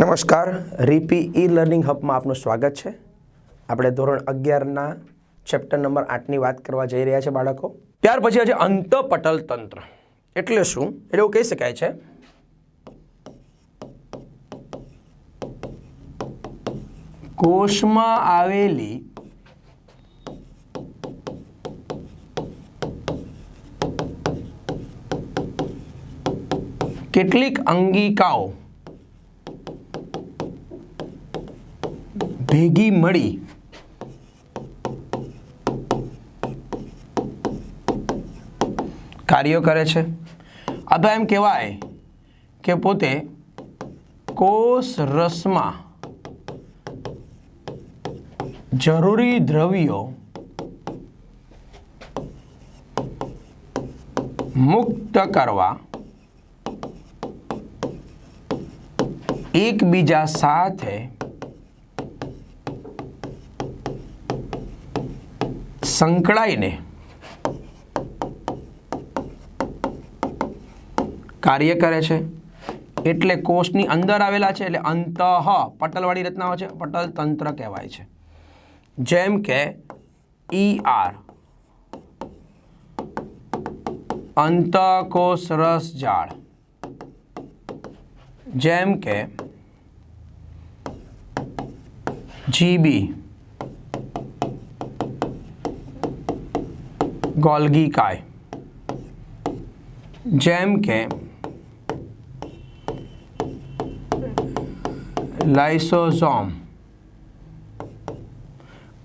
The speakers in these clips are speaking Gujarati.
નમસ્કાર, રીપી ઈ લર્નિંગ હબમાં આપનું સ્વાગત છે. આપણે ધોરણ અગિયારના ચેપ્ટર નંબર આઠની વાત કરવા જઈ રહ્યા છે બાળકો. ત્યાર પછી આજે અંતપટલ તંત્ર. એટલે શું? એટલે એવું કહી શકાય છે. કોષમાં આવેલી કેટલીક અંગિકાઓ ભેગી મળી. કાર્યો કરે છે. અથવા એમ કહેવાય કે પોતે કોષ રસમાં જરૂરી દ્રવ્યો મુક્ત કરવા એકબીજા સાથે સંકળાઈને કાર્ય કરે છે. એટલે કોષની અંદર આવેલા છે, એટલે અંતઃ પટલવાળી રચનાઓ છે, પટલ તંત્ર કહેવાય છે. જેમ કે ઈ આર અંતઃકોષ રસ જાળ. જેમ કે જીબી ગોલ્ગી કાય. જેમ કે લાઇસોઝોમ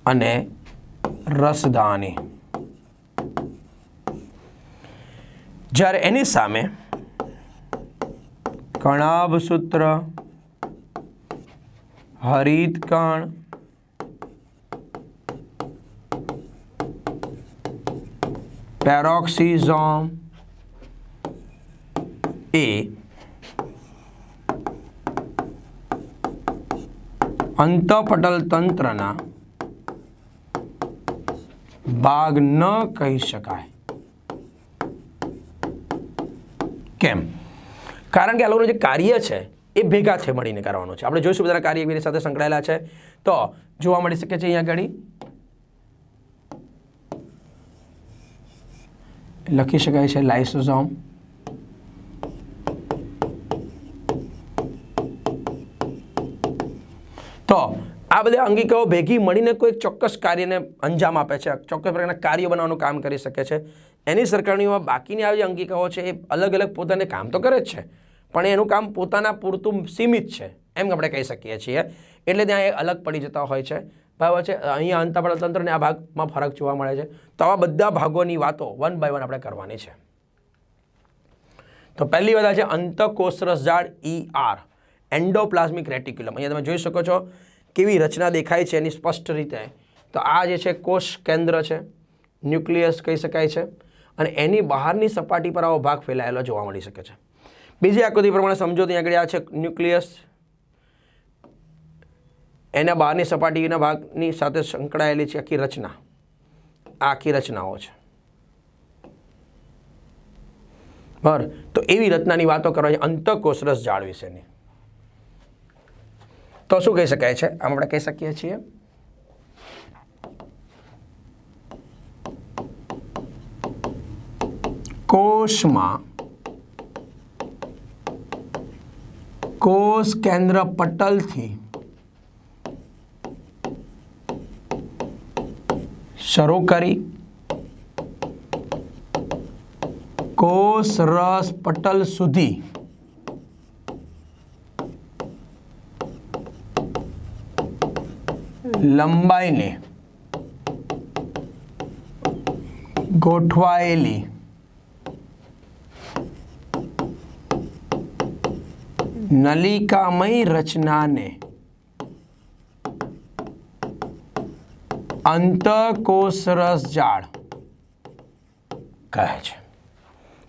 અને રસદાની. જ્યારે એની સામે કણાભસૂત્ર હરિતકણ પેરોક્સિઝોમ એ અંતપટલ તંત્રના ભાગ ન કહી શકાય. કેમ? કારણ કે આ લોકોનું જે કાર્ય છે, એ ભેગા છે મળીને કરવાનું છે. આપણે જોઈશું બધાના કાર્ય એકબીજા સાથે સંકળાયેલા છે. તો જોવા મળી શકે છે અહીંયા આગળ. લખી શકાય છે લાઇસોઝોમ તો આ બધા અંગિકાઓ ભેગી મળીને કોઈ ચોક્કસ કાર્યને અંજામ આપે છે, ચોક્કસ પ્રકારના કાર્ય બનાવવાનું કામ કરી શકે છે. એની સરખામણીમાં બાકીની આવી અંગિકાઓ છે એ અલગ અલગ પોતાને કામ તો કરે જ છે, પણ એનું કામ પોતાના પૂરતું સીમિત છે, એમ આપણે કહી શકીએ છીએ. એટલે ત્યાં એ અલગ પડી જતા હોય છે. બરાબર છે? અહીંયા અંતપળ તંત્રને આ ભાગમાં ફરક જોવા મળે છે. તો આવા બધા ભાગોની વાતો વન બાય વન આપણે કરવાની છે. તો પહેલી વાત છે અંતકોષરસ ઝાડ ઈ આર એન્ડોપ્લાઝમિક રેટિક્યુલમ. અહીંયા તમે જોઈ શકો છો કેવી રચના દેખાય છે એની સ્પષ્ટ રીતે. તો આ જે છે કોષ કેન્દ્ર છે, ન્યુક્લિયસ કહી શકાય છે અને એની બહારની સપાટી પર આવો ભાગ ફેલાયેલો જોવા મળી શકે છે. બીજી આકૃતિ પ્રમાણે સમજો, ત્યાં આગળ આ છે ન્યુક્લિયસ એના બહારની સપાટીના ભાગની સાથે સંકળાયેલી છે આખી રચના. આખી રચનાઓ છે. બરાબર? તો એવી રચનાની વાતો કરવા છે અંતકોષરસ ઝાડ વિશેની. તો શું કહી શકાય છે? આમ આપણે કહી શકીએ છીએ. કોષમાં કોષ કેન્દ્ર પટલથી શરૂ કરી કોષ રસ પટલ સુધી લંબાઈને ગોઠવાયેલી નલિકામય રચનાને અંતકોષરસ જાળ. કહે છે.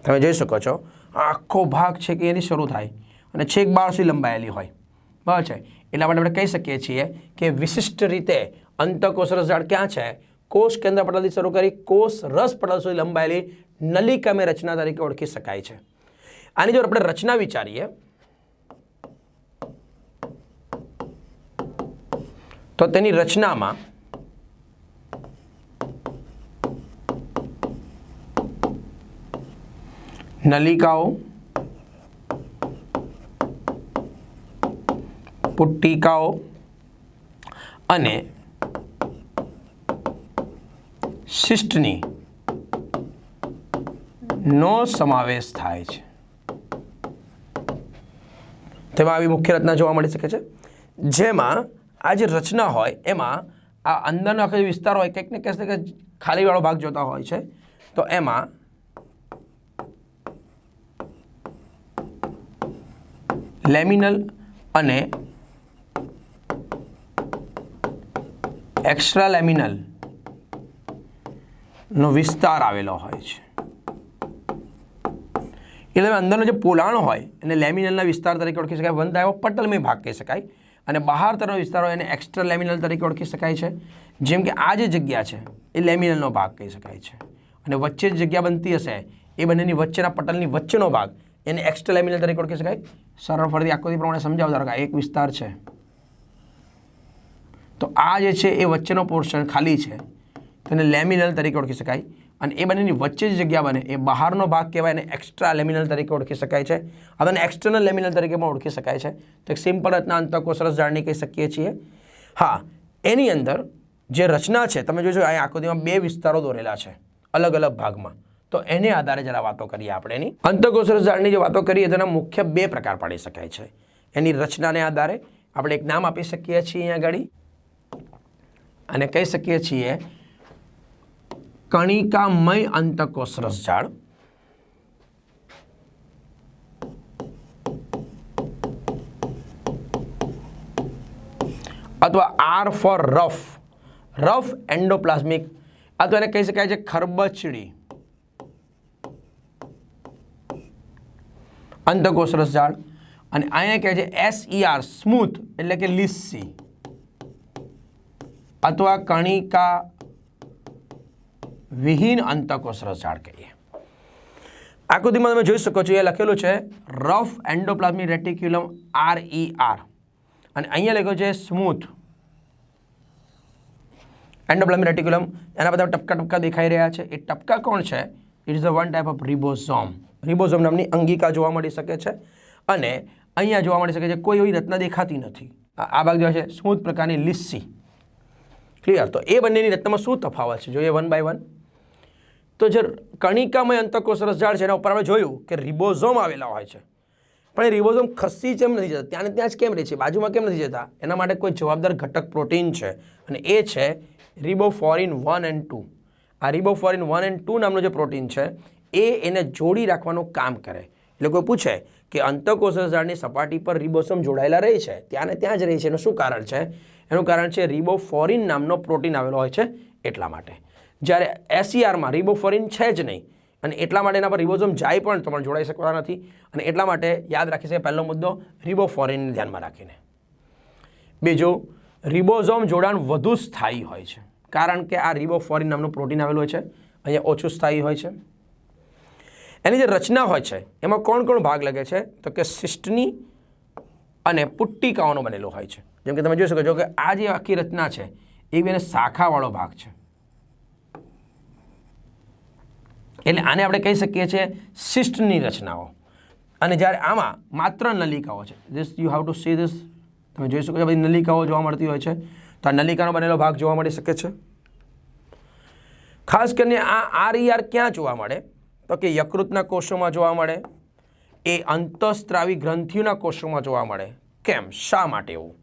તમે જોઈ શકો છો આખો ભાગ છે કે એની શરૂ થાય અને છેક બાર સુધી લંબાયેલી હોય. બરાબર છે? એટલા માટે આપણે કહી શકીએ છીએ કે વિશિષ્ટ રીતે અંતકોષરસ ઝાડ ક્યાં છે? કોષ કેન્દ્ર પટલથી શરૂ કરી કોષ રસ પટલ સુધી લંબાયેલી નલિકામય રચના તરીકે ઓળખી શકાય છે. આની જો આપણે રચના વિચારીએ. તો તેની રચનામાં નલિકાઓ, પુટ્ટિકાઓ અને શિષ્ટની નો સમાવેશ થાય છે. તેમાં આવી મુખ્ય રચના જોવા મળી શકે છે. જેમાં આ જે રચના હોય, એમાં આ અંદરનો આખો વિસ્તાર હોય, કંઈક ને કંઈક ખાલીવાળો ભાગ જોતા હોય છે. તો એમાં લેમિનલ અને એક્સ્ટ્રા લેમિનલ નો વિસ્તાર આવેલો હોય છે. એટલે અંદરનો જે પોલાણ હોય, એને લેમિનલના વિસ્તાર તરીકે ઓળખી શકાય. વન થાય પટલમય ભાગ કહી શકાય. અને બહાર તરફનો વિસ્તાર હોય, એને એક્સ્ટ્રા લેમિનલ તરીકે ઓળખી શકાય છે. જેમ કે આ જે જગ્યા છે, એ લેમિનલનો ભાગ કહી શકાય છે. અને વચ્ચે જગ્યા બનતી હશે, એ બંનેની વચ્ચેના પટલની વચ્ચેનો ભાગ એને એક્સ્ટ્રા લેમિનલ તરીકે ઓળખી શકાય? સરળ ફરીથી આકૃતિ પ્રમાણે સમજાવો, ધારો કે એક વિસ્તાર છે. તો આ જે છે એ વચ્ચેનો પોર્શન ખાલી છે. તેને લેમિનલ તરીકે ઓળખી શકાય. અને એ બંનેની વચ્ચે જે જગ્યા બને, એ બહારનો ભાગ કહેવાય એને એક્સ્ટ્રા લેમિનલ તરીકે ઓળખી શકાય છે. અથવા એક્સટર્નલ લેમિનલ તરીકે પણ ઓળખી શકાય છે. તો એક સિમ્પલ રચના સરસ રસજાળની કહી શકીએ છીએ. હા, એની અંદર જે રચના છે, તમે જોશો અહીં આકૃતિમાં બે વિસ્તારો દોરેલા છે અલગ અલગ ભાગમાં. તો એને આધારે જરા વાતો કરીએ આપણે એની. અંતકોષરસ જાળની જે વાતો કરીએ, તેના મુખ્ય બે પ્રકાર પાડી શકાય છે. એની રચનાને આધારે આપણે એક નામ આપી શકીએ છીએ અહીંયા આગળ. અને કહી શકીએ છીએ, કણિકામય અંતકોષરસ ઝાડ અથવા R for rough rough endoplasmic અથવા એને કહી શકાય છે ખરબચડી. અંતકોષ રસજાળ અને અહીંયા કહે છે એસઈઆર સ્મૂથ એટલે કે લીસી. અથવા કણિકા વિહીન અંતકોષરસ જાળ કહીએ. આકૃતિમાં તમે જોઈ શકો છો, એ લખેલું છે rough endoplasmic reticulum R E R અને અહીંયા લખ્યું છે સ્મૂથ એન્ડોપ્લાઝમિક રેટિક્યુલમ એના બધા ટપકા ટપકા દેખાઈ રહ્યા છે. એ ટપકા કોણ છે? It is a one type of ribosome ribosome નામની અંગિકા જોવા મળી શકે છે અને અહીંયા જોવા મળી શકે છે, કોઈ એવી રચના દેખાતી નથી. આ ભાગ જોવા છે સ્મૂથ પ્રકારની લિસ્સી. ક્લિયર તો એ બંનેની રચનામાં શું તફાવત છે? જોઈએ વન બાય વન તો જે કણિકામય અંતકોષ ઝાડ છે, એના ઉપર આપણે જોયું કે રિબોઝોમ આવેલા હોય છે. પણ એ રિબોઝોમ ખસી જેમ નથી જતા. ત્યાં ત્યાં જ કેમ રહે છે? બાજુમાં કેમ નથી જતા? એના માટે કોઈ જવાબદાર ઘટક પ્રોટીન છે. અને એ છે રિબોફોરિન વન એન્ડ ટુ. આ રિબોફોરિન વન એન્ડ ટુ નામનું જે પ્રોટીન છે એ એને જોડી રાખવાનું કામ કરે. એટલે કોઈ પૂછે કે અંતકોષ રસજાળની સપાટી પર રિબોસોમ જોડાયેલા રહે છે? ત્યાં ને ત્યાં જ રહે છે. એનું શું કારણ છે? એનું કારણ છે રિબોફોરિન નામનો પ્રોટીન આવેલો હોય છે એટલા માટે. જ્યારે એસીઆરમાં રિબોફોરિન છે જ નહીં, અને એટલા માટે એના પર રિબોઝોમ જાય પણ તો પણ જોડાઈ શકવાના નથી, અને એટલા માટે યાદ રાખી શકાય પહેલો મુદ્દો, રિબોફોરિનને ધ્યાનમાં રાખીને. બીજું રિબોઝોમ જોડાણ વધુ સ્થાયી હોય છે. કારણ કે આ રિબોફોરિન નામનું પ્રોટીન આવેલું હોય છે. અહીંયા ઓછું સ્થાયી હોય છે. એની જે રચના હોય છે, એમાં કોણ કોણ ભાગ લાગે છે? તો કે શિષ્ટની અને પુટ્ટિકાઓનો બનેલો હોય છે. જેમ કે તમે જોઈ શકો છો કે આ જે આખી રચના છે, એ બી એને શાખાવાળો ભાગ છે. એટલે આને આપણે કહી શકીએ છીએ શિષ્ટની રચનાઓ. અને જ્યારે આમાં માત્ર નલિકાઓ છે this you have to see this તમે જોઈ શકો છો બધી નલિકાઓ જોવા મળતી હોય છે. તો આ નલિકાનો બનેલો ભાગ જોવા મળી શકે છે. ખાસ કરીને આ આર આર ક્યાં જોવા મળે? તો કે યકૃતના કોષોમાં જોવા મળે? એ અંતઃસ્ત્રાવી ગ્રંથિઓના કોષોમાં જોવા મળે. કેમ? શા માટે એવું?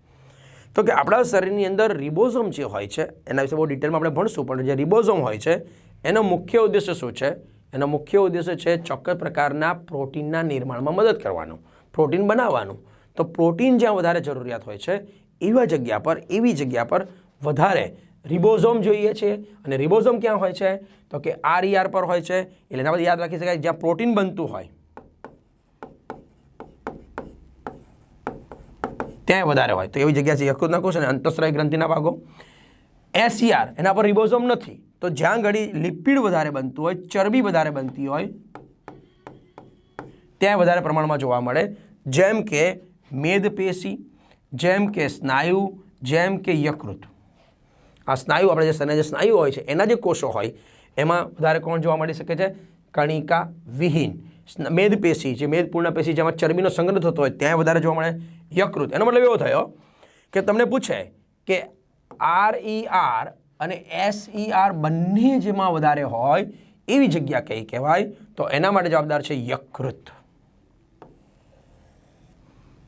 તો કે આપણા શરીરની અંદર રિબોઝોમ જે હોય છે, એના વિશે બહુ ડિટેલમાં આપણે ભણશું, પણ જે રિબોઝોમ હોય છે, એનો મુખ્ય ઉદ્દેશ્ય શું છે? એનો મુખ્ય ઉદ્દેશ્ય છે ચોક્કસ પ્રકારના પ્રોટીનના નિર્માણમાં મદદ કરવાનું, પ્રોટીન બનાવવાનું. તો પ્રોટીન જ્યાં વધારે જરૂરિયાત હોય છે, એવા જગ્યા પર, એવી જગ્યા પર વધારે રિબોઝોમ જોઈએ છે અને રિબોઝોમ ક્યાં હોય છે? તો કે આર આર પર હોય છે. એટલે એના પર યાદ રાખી શકાય. જ્યાં પ્રોટીન બનતું હોય, ત્યાં વધારે હોય. તો એવી જગ્યા છે યકૃતના કોષ અને અંતઃસ્રાય ગ્રંથિના ભાગો. એસીઆર એના પર રિબોઝોમ નથી. તો જ્યાં ઘડી લિપિડ વધારે બનતું હોય, ચરબી વધારે બનતી હોય, ત્યાં વધારે પ્રમાણમાં જોવા મળે. જેમ કે મેદપેશી, જેમ કે સ્નાયુ, જેમ કે યકૃત. આ સ્નાયુ, આપણે જે શરીરના જે સ્નાયુ હોય છે, એના જે કોષો હોય, એમાં વધારે કોણ જોવા મળી શકે છે? કણિકા વિહીન. મેદપેશી, જે મેદપૂર્ણ પેશી જેમાં ચરબીનો સંગ્રહ થતો હોય, ત્યાં વધારે જોવા મળે યકૃત. એનો મતલબ એવો થયો કે તમને પૂછે કે આર ઈ આર અને એસ ઈ આર બંને જેમાં વધારે હોય, એવી જગ્યા કઈ કહેવાય? તો એના માટે જવાબદાર છે યકૃત.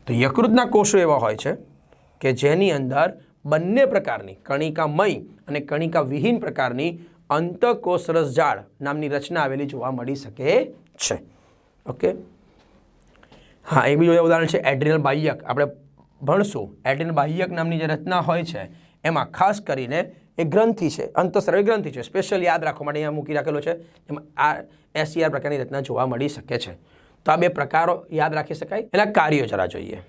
તો યકૃતના કોષો એવા હોય છે કે જેની અંદર બંને પ્રકારની કણિકામય અને કણિકા વિહીન પ્રકારની અંતકોષરસ જાળ નામની રચના આવેલી જોવા મળી શકે છે. ઓકે? હા એ બીજું ઉદાહરણ છે, એડ્રિનલ બાહ્યક. આપણે ભણશું. એડ્રિનલ બાહ્યક નામની જે રચના હોય છે, એમાં ખાસ કરીને એ ગ્રંથિ છે અંતસ્રાવી ગ્રંથિ છે. સ્પેશિયલ યાદ રાખવા માટે અહીંયા મૂકી રાખેલો છે એમાં આ એસસીઆર પ્રકારની રચના જોવા મળી શકે છે. તો આ બે પ્રકારો યાદ રાખી શકાય. એના કાર્યો જરા જોઈએ.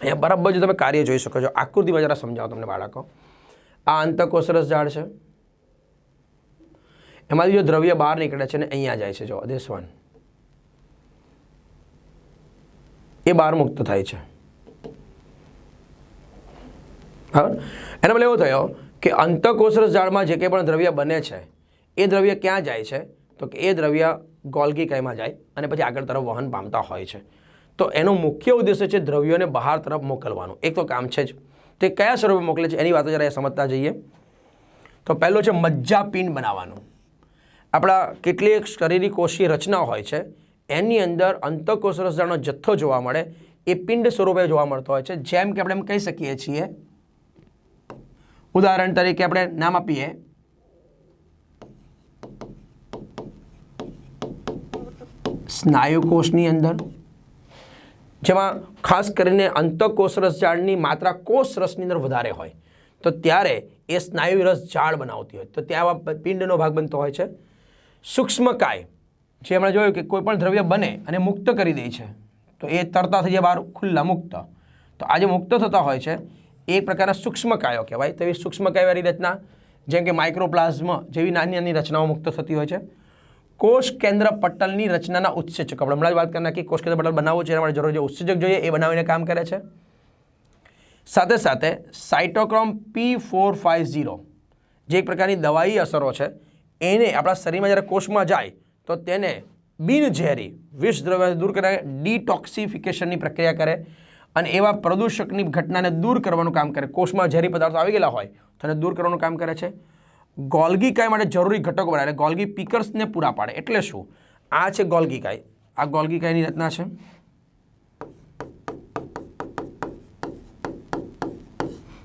અહીંયા બરાબર જો તમે કાર્ય જોઈ શકો છો. આકૃતિમાં જરા સમજાવો તમને બાળકો. આ અંતકોષરસ ઝાડ છે. એમાંથી જો દ્રવ્ય બહાર નીકળે છે ને અહીંયા જાય છે, જો, this વન એ બહાર મુક્ત થાય છે. બરાબર એનો મતલબ એવો થયો કે અંતકોષરસ ઝાડમાં જે કંઈ પણ દ્રવ્ય બને છે, એ દ્રવ્ય ક્યાં જાય છે? તો કે એ દ્રવ્ય ગોલ્ગી કાયમાં જાય અને પછી આગળ તરફ વહન પામતા હોય છે. તો એનો મુખ્ય ઉદ્દેશ્ય છે દ્રવ્યોને બહાર તરફ મોકલવાનું. એક તો કામ છે જ. તે કયા સ્વરૂપે મોકલે છે એની વાતો જરા સમજતા જઈએ. તો પહેલો છે મજ્જાપિંડ બનાવવાનું. આપણા કેટલીક શરીરી કોષીય રચના હોય છે, એની અંદર અંતકોષરસજાળનો જથ્થો જોવા મળે, એ પિંડ સ્વરૂપે જોવા મળતો હોય છે. જેમ કે આપણે એમ કહી શકીએ છીએ, ઉદાહરણ તરીકે આપણે નામ આપીએ. સ્નાયુ કોષની અંદર જેમાં ખાસ કરીને અંતકોષરસ ઝાડની માત્રા કોષરસની અંદર વધારે હોય. તો ત્યારે એ સ્નાયુ રસ જાળ બનાવતી હોય. તો ત્યાં પિંડનો ભાગ બનતો હોય છે. સૂક્ષ્મકાય, જે આપણે જોયું કે કોઈપણ દ્રવ્ય બને અને મુક્ત કરી દે છે, તો એ તરતા થઈ જાય બહાર ખુલ્લા મુક્ત. તો આ જે મુક્ત થતા હોય છે, એ પ્રકારના સૂક્ષ્મકાયો કહેવાય. તો એવી સૂક્ષ્મકાયવાળી રચના, જેમ કે માઇક્રોપ્લાઝમ જેવી નાની નાની રચનાઓ મુક્ત થતી હોય છે. કોષ કેન્દ્ર પટલની રચનાના ઉત્સેચક આપણે હમણાં જ વાત કરી નાખી, કોષ કેન્દ્ર પટલ બનાવવું છે, એના માટે જરૂર જે ઉત્સેચક જોઈએ, એ બનાવીને કામ કરે છે. સાથે સાથે cytochrome P four five zero, જે એક પ્રકારની દવાઈ અસરો છે, એને આપણા શરીરમાં જ્યારે કોષમાં જાય, તો તેને બિનઝેરી વિષ દ્રવ્ય દૂર કરે, ડિટોક્સિફિકેશનની પ્રક્રિયા કરે, અને એવા પ્રદૂષકની ઘટનાને દૂર કરવાનું કામ કરે. કોષમાં ઝેરી પદાર્થો આવી ગયેલા હોય, તો દૂર કરવાનું કામ કરે છે. ગોલ્ગી કાય માટે જરૂરી ઘટકો બનાવે. ગોલગી પીકર્સને પૂરા પાડે. એટલે શું? આ છે ગોલ્ગી કાય આ ગોલ્ગી કાયની રચના છે.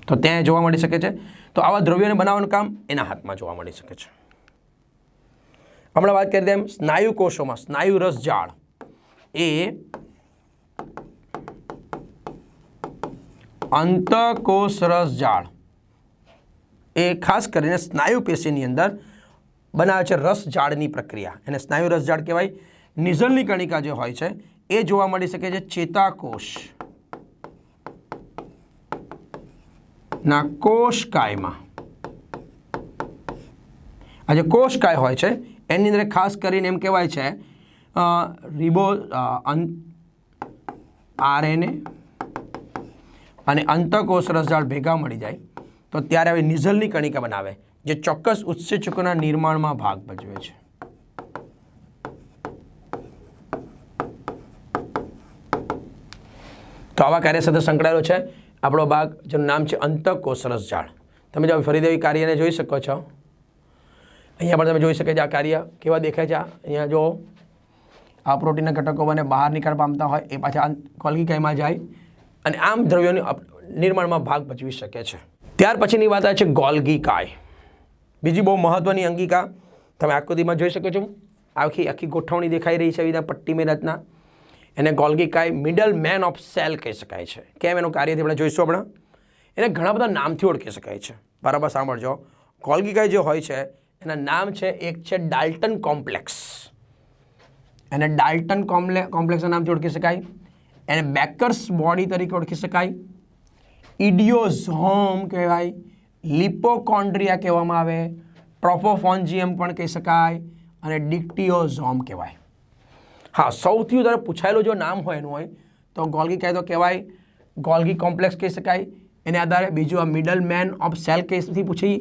તો ત્યાં જોવા મળી શકે છે. તો આવા દ્રવ્યોને બનાવવાનું કામ એના હાથમાં જોવા મળી શકે છે. હમણાં વાત કરી તેમ સ્નાયુ કોષોમાં સ્નાયુ રસ જાળ એ અંતકોષ રસ જાળ એ ખાસ કરીને સ્નાયુ પેશીની અંદર બનાવે છે રસ ઝાડની પ્રક્રિયા. એને સ્નાયુ રસ ઝાડ કહેવાય. નિઝલની કણિકા જે હોય છે, એ જોવા મળી શકે છે ચેતાકોષ. ના, કોષકાયમાં. આ જે કોષકાય હોય છે, એની અંદર ખાસ કરીને એમ કહેવાય છે રિબો આરએનએ અને અંતકોષ રસજાળ ભેગા મળી જાય. તો ત્યારે હવે નિઝલની કણિકા બનાવે, જે ચોક્કસ ઉત્સેચકોના નિર્માણમાં ભાગ ભજવે છે. તો આવા કાર્ય સાથે સંકળાયેલો છે. આપણો ભાગ, જેનું નામ છે અંતકો સરસ ઝાડ તમે જો ફરીદેવી કાર્યને જોઈ શકો છો. અહીંયા પણ તમે જોઈ શકે છે આ કાર્ય કેવા દેખાય છે. અહીંયા જો આ પ્રોટીનના ઘટકો બને, બહાર નીકળ પામતા હોય, એ પાછા કોલગી કોલ્ગીકાયમાં જાય. અને આમ દ્રવ્યોની નિર્માણમાં ભાગ ભજવી શકે છે. ત્યાર પછીની વાત આવે છે ગોલગી કાય. બીજી બહુ મહત્ત્વની અંગિકા, તમે આકૃતિમાં જોઈ શકો છો. આખી આખી ગોઠવણી દેખાઈ રહી છે વિધા પટ્ટી મેરતના એને ગોલ્ગી કાય મિડલ મેન ઓફ સેલ કહી શકાય છે. કેમ એનું કાર્યથી આપણે જોઈશું હમણાં? એને ઘણા બધા નામથી ઓળખી શકાય છે. બરાબર સાંભળજો. ગોલ્ગી કાય જે હોય છે, એના નામ છે, એક છે ડાલ્ટન કોમ્પ્લેક્સ એને ડાલ્ટન કોમ્પ્લે કોમ્પ્લેક્સના નામથી ઓળખી શકાય. એને બેકર્સ બોડી તરીકે ઓળખી શકાય. ઇડિયોઝોમ કહેવાય, લિપોકોન્ડ્રિયા કહેવામાં આવે, ટ્રોફોફોન્જિયમ પણ કહી શકાય અને ડિક્ટિયોઝોમ કહેવાય. હા, સૌથી વધારે પૂછાયેલું જો નામ હોય એનું હોય, તો ગોલ્ગી તો કહેવાય, ગોલ્ગી કોમ્પ્લેક્સ કહી શકાય, એને આધારે બીજું આ મિડલ મેન ઓફ સેલ કેસથી પૂછી,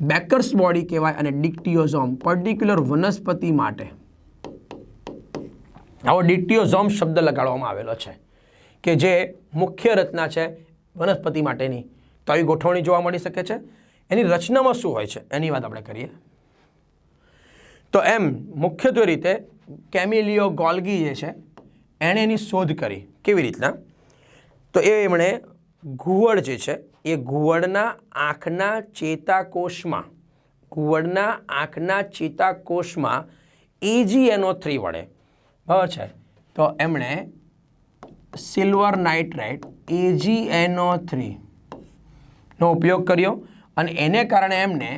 બેકર્સ બોડી કહેવાય અને ડિક્ટિયોઝોમ પર્ટિક્યુલર વનસ્પતિ માટે. આવો ડિક્ટિયોઝોમ શબ્દ લગાડવામાં આવેલો છે, કે જે મુખ્ય રચના છે વનસ્પતિ માટેની. તો આવી ગોઠવણી જોવા મળી શકે છે. એની રચનામાં શું હોય છે? એની વાત આપણે કરીએ. તો એમ મુખ્યત્વે રીતે કેમિલિયો ગોલ્ગી જે છે, એણે એની શોધ કરી. કેવી રીતના? તો એ એમણે ઘુવડ જે છે, એ ઘુવડના આંખના ચેતાકોષમાં, ઘુવડના આંખના ચેતાકોષમાં એજીએનઓ થ્રી વડે. બરાબર છે? તો એમણે સિલ્વર નાઇટ્રાઇટ એજીએનઓ થ્રી નો ઉપયોગ કર્યો અને એને કારણે એમને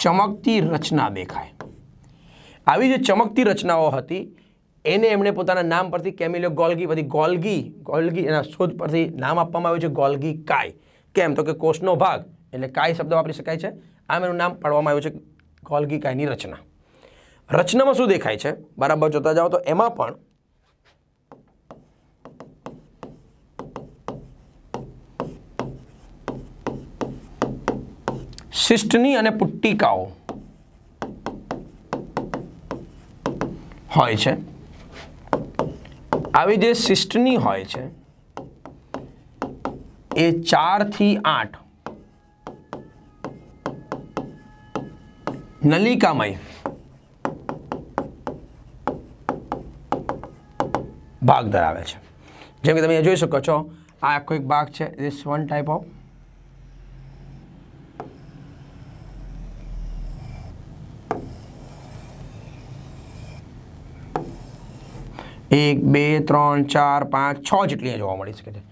ચમકતી રચના દેખાય આવી જે ચમકતી રચનાઓ હતી, એને એમણે પોતાના નામ પરથી કેમિલો ગોલ્ગી, પછી ગોલ્ગી ગોલ્ગી એના શોધ પરથી નામ આપવામાં આવ્યું છે ગોલ્ગી કાય કેમ? તો કે કોષનો ભાગ, એટલે કાય શબ્દ વાપરી શકાય છે. આમ એનું નામ પાડવામાં આવ્યું છે ગોલ્ગી કાયની રચના. રચનામાં શું દેખાય છે? બરાબર જોતા જાઓ તો એમાં પણ શિષ્ટની અને પુટ્ટિકાઓ. હોય છે. આવી જે શિષ્ટની હોય છે, એ ચારથી આઠ નલિકામય ભાગ ધરાવે છે. જેમ કે તમે જોઈ શકો છો, આ આખો એક ભાગ છે ધીસ વન ટાઈપ ઓફ એક, બે, ત્રણ, ચાર, પાંચ, છ જેટલી જોવા મળી શકે છે.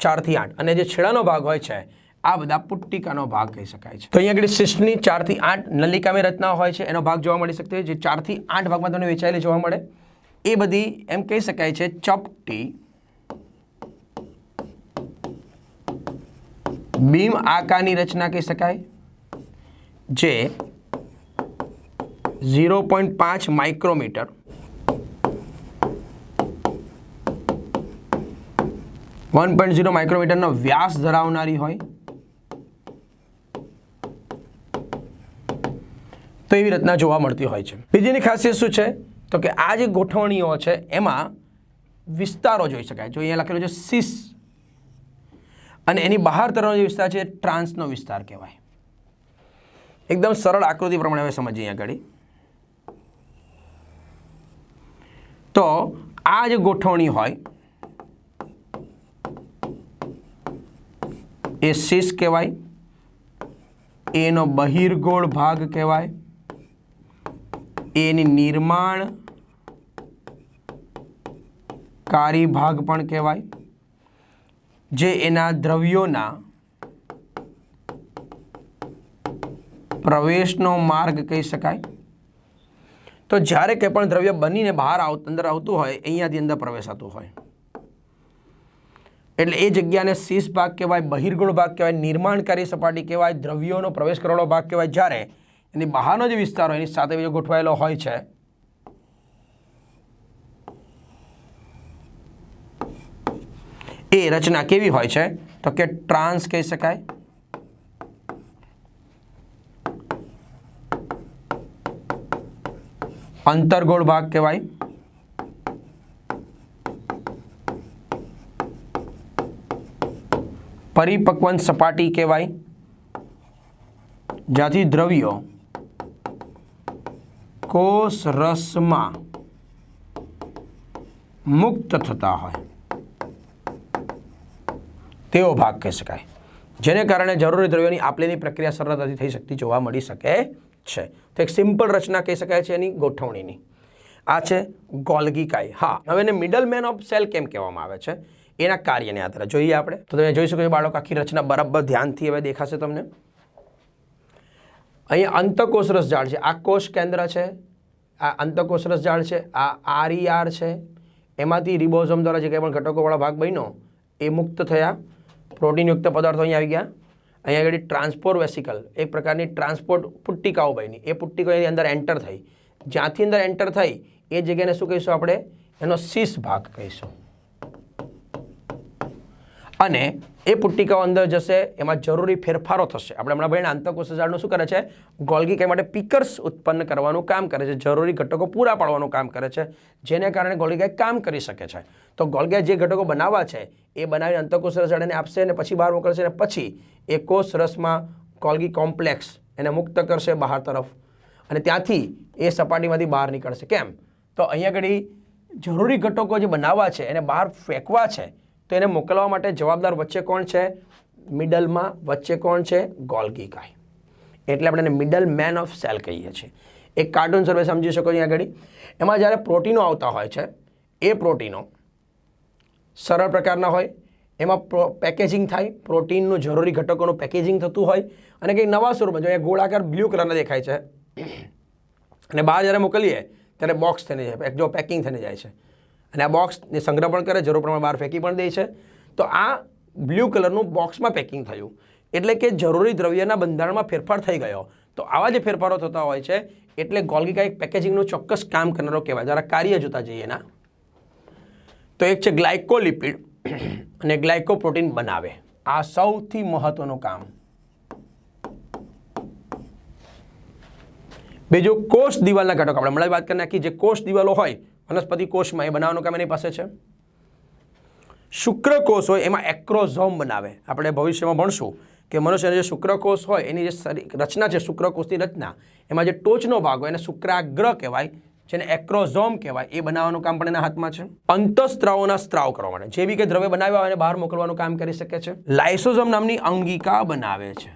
ચારથી આઠ. અને જે છેડાનો ભાગ હોય છે, આ બધા પુટ્ટિકાનો ભાગ કહી શકાય છે. તો અહીંયા આગળ શિષ્ટની ચારથી આઠ નલિકામય રચના હોય છે, એનો ભાગ જોવા મળી શકતો જે ચારથી આઠ ભાગમાં તમને વેચાયેલી જોવા મળે. એ બધી એમ કહી શકાય છે, ચપટી, બીમ આકારની રચના કહી શકાય, જે ઝીરો પોઈન્ટ પાંચ માઇક્રોમીટર વન પોઈન્ટ ઝીરો માઇક્રોમીટરનો વ્યાસ ધરાવનારી હોય. તો એવી રચના જોવા મળતી હોય છે. બીજીની ખાસિયત શું છે? તો કે આ જે ગોઠવણીઓ છે, એમાં વિસ્તારો જોઈ શકાય. જો અહીંયા લખેલો છે સીસ અને એની બહાર તરફનો જે વિસ્તાર છે ટ્રાન્સનો વિસ્તાર કહેવાય. એકદમ સરળ આકૃતિ પ્રમાણે હવે સમજીએ આગળ. તો આ જે ગોઠવણી હોય એ શીશ કહેવાય. એનો બહિર્ગોળ ભાગ કહેવાય. એની નિર્માણ કારી ભાગ પણ કહેવાય. જે એના દ્રવ્યોના પ્રવેશનો માર્ગ કહી શકાય. તો જ્યારે કંઈ પણ દ્રવ્ય બનીને બહાર આવ, અંદર આવતું હોય, અહીંયાથી અંદર પ્રવેશાતું હોય. એટલે એ જગ્યાને શીશ ભાગ કહેવાય બહિર્ગુણ ભાગ કહેવાય, નિર્માણકારી સપાટી કહેવાય, દ્રવ્યોનો પ્રવેશ કરવાનો ભાગ કહેવાય. જ્યારે એની બહારનો જે વિસ્તાર હોય, એની સાથે બીજો ગોઠવાયેલો હોય છે. એ રચના કેવી હોય છે? તો કે ટ્રાન્સ કહી શકાય. અંતર્ગોળ ભાગ કહેવાય. પરિપક્વન સપાટી કહેવાય. જ્યાંથી દ્રવ્યો કોષ રસમાં મુક્ત થતા હોય. તેવો ભાગ કહી શકાય. જેને કારણે જરૂરી દ્રવ્યોની આપલેની પ્રક્રિયા સરળતાથી થઈ શકતી જોવા મળી શકે છે. તો એક સિમ્પલ રચના કહી શકાય છે એની ગોઠવણીની. આ છે ગોલ્ગી હા, હવે એને મિડલ મેન ઓફ સેલ કેમ કહેવામાં આવે છે? એના કાર્યને આધારે. જોઈએ આપણે. તો તમે જોઈ શકો છો બાળકો, આખી રચના બરાબર ધ્યાનથી હવે દેખાશે તમને. અહીંયા અંતકોષરસ જાળ છે. આ કોષ કેન્દ્ર છે, આ અંતકોષરસ જાળ છે, આ આરઈઆર છે. એમાંથી રિબોઝોમ દ્વારા જે કંઈ પણ ઘટકોવાળા ભાગ બન્યો, એ મુક્ત થયા. પ્રોટીનયુક્ત પદાર્થો અહીંયા આવી ગયા. અહીંયા આગળ ટ્રાન્સપોર્ટ વેસિકલ એક પ્રકારની ટ્રાન્સપોર્ટ પુટ્ટિકાઓ બની. એ પુટ્ટિકાઓ એની અંદર એન્ટર થઈ. જ્યાંથી અંદર એન્ટર થઈ, એ જગ્યાને શું કહીશું આપણે? એનો શીશ ભાગ કહીશું. અને એ પુટ્ટિકાઓ અંદર જશે, એમાં જરૂરી ફેરફારો થશે. આપણે હમણાં ભાઈ આંતરકોષજાળનું શું કરે છે? ગોલ્ગી કાય માટે પીકર્સ ઉત્પન્ન કરવાનું કામ કરે છે. જરૂરી ઘટકો પૂરા પાડવાનું કામ કરે છે, જેને કારણે ગોલ્ગી કામ કરી શકે છે. તો ગોલ્ગી જે ઘટકો બનાવવા છે, એ બનાવીને અંતકોષ રસાળાને આપશે અને પછી બહાર મોકલશે અને પછી એ કોષ રસમાં ગોલ્ગી કોમ્પ્લેક્સ એને મુક્ત કરશે બહાર તરફ. અને ત્યાંથી એ સપાટીમાંથી બહાર નીકળશે. કેમ? તો અહીંયા આગળ જરૂરી ઘટકો જે બનાવવા છે, એને બહાર ફેંકવા છે તો એને મોકલવા માટે જવાબદાર વચ્ચે કોણ છે? મિડલમાં વચ્ચે કોણ છે? ગોલકી કાય એટલે આપણે એને મિડલ મેન ઓફ સેલ કહીએ છીએ. એક કાર્ટૂન સર્વે સમજી શકો અહીંયા આગળ. એમાં જ્યારે પ્રોટીનો આવતા હોય છે, એ પ્રોટીનો સરળ પ્રકારના હોય. એમાં પેકેજિંગ થાય, પ્રોટીનનું જરૂરી ઘટકોનું પેકેજિંગ થતું હોય. અને કંઈક નવા સ્વરૂપમાં, જો અહીંયા ગોળાકાર બ્લુ કલરના દેખાય છે. અને બહાર જ્યારે મોકલીએ, ત્યારે બોક્સ થઈને જાય, જો પેકિંગ થઈને જાય છે. અને આ બોક્સને સંગ્રહ પણ કરે, જરૂર પ્રમાણે બહાર ફેંકી પણ દે છે. તો આ બ્લુ કલરનું બોક્સમાં પેકિંગ થયું. એટલે કે જરૂરી દ્રવ્યના બંધારણમાં ફેરફાર થઈ ગયો. તો આવા જે ફેરફારો થતા હોય છે, એટલે ગોલ્ગીકા એક પેકેજિંગનું ચોક્કસ કામ કરનારો કહેવાય. જરા કાર્ય જોતા જઈએ એના. તો એક છે ગ્લાયકોલિપિડ અને ગ્લાયકોપ્રોટીન બનાવે. આ સૌથી મહત્વનું કામ. બીજું કોષ દિવાલના ઘટકો. આપણે હમણાં વાત કરી નાખી. જે કોષ દિવાલો હોય વનસ્પતિ કોષમાં એ બનાવવાનું કામ એની પાસે છે. શુક્રકોષ હોય એમાં એક્રોઝોમ બનાવે. આપણે ભવિષ્યમાં ભણશું કે મનુષ્યનો જે શુક્રકોષ હોય, એની જે રચના છે, શુક્રકોષની રચના, એમાં જે ટોચનો ભાગ હોય એને શુક્રાગ્ર કહેવાય, જેને એક્રોઝોમ કહેવાય, એ બનાવવાનું કામ પણ એના હાથમાં છે. અંતઃસ્ત્રાવોના સ્ત્રાવ કરવા માટે. જે કે દ્રવ્ય બનાવ્યા હોય એને બહાર મોકલવાનું કામ કરી શકે છે. લાઇસોઝોમ નામની અંગિકા બનાવે છે.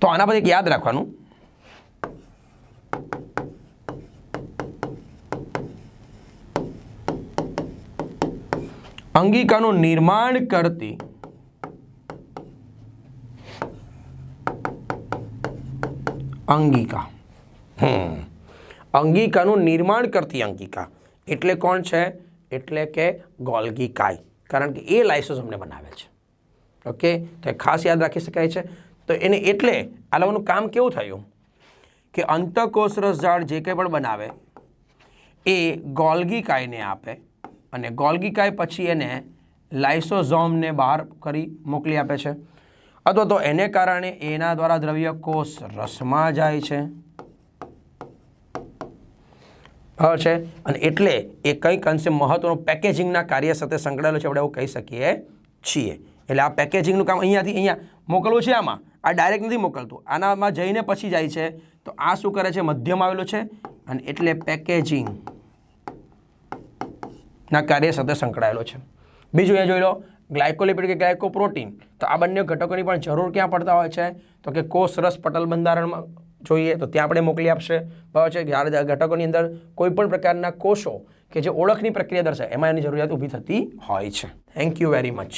તો આના પર એક યાદ રાખવાનું. અંગિકાનું નિર્માણ કરતી. અંગિકા. અંગિકાનું નિર્માણ કરતી અંગિકા. એટલે કોણ છે? એટલે કે ગોલ્ગીકાય કારણ કે એ લાઇસોસોમને બનાવે છે. ઓકે? તો ખાસ યાદ રાખી શકાય છે. તો એને એટલે આ લોકોનું કામ કેવું થયું? કે અંતકોષરસ ઝાડ જે કંઈ પણ બનાવે, એ ગોલ્ગીકાયને આપે અને ગોલ્ગીકાય પછી એને લાઇસોઝોમને બહાર કરી મોકલી આપે છે. અથવા તો એને કારણે એના દ્વારા દ્રવ્ય કોષ રસમાં જાય છે. બરાબર છે? અને એટલે એ કંઈક અંશે મહત્વનું પેકેજિંગના કાર્ય સાથે સંકળાયેલું છે, આપણે એવું કહી શકીએ છીએ. એટલે આ પેકેજિંગનું કામ અહીંયાથી અહીંયા મોકલવું છે આમાં? આ ડાયરેક્ટ નથી મોકલતું. આનામાં જઈને પછી જાય છે. તો આ શું કરે છે? મધ્યમાં આવેલું છે. અને એટલે પેકેજિંગ ના કાર્ય સાથે સંકળાયેલો છે. બીજું એ જોઈ લો ગ્લાયકોલિપિડ કે ગ્લાયકોપ્રોટીન તો આ બંને ઘટકોની પણ જરૂર ક્યાં પડતા હોય છે? તો કે કોષ રસ પટલ બંધારણમાં જોઈએ તો ત્યાં આપણે મોકલી આપશે. બરાબર છે? ઘટકોની અંદર કોઈપણ પ્રકારના કોષો કે જે ઓળખની પ્રક્રિયા દર્શાવે, એમાં એની જરૂરિયાત ઊભી થતી હોય છે. Thank you very much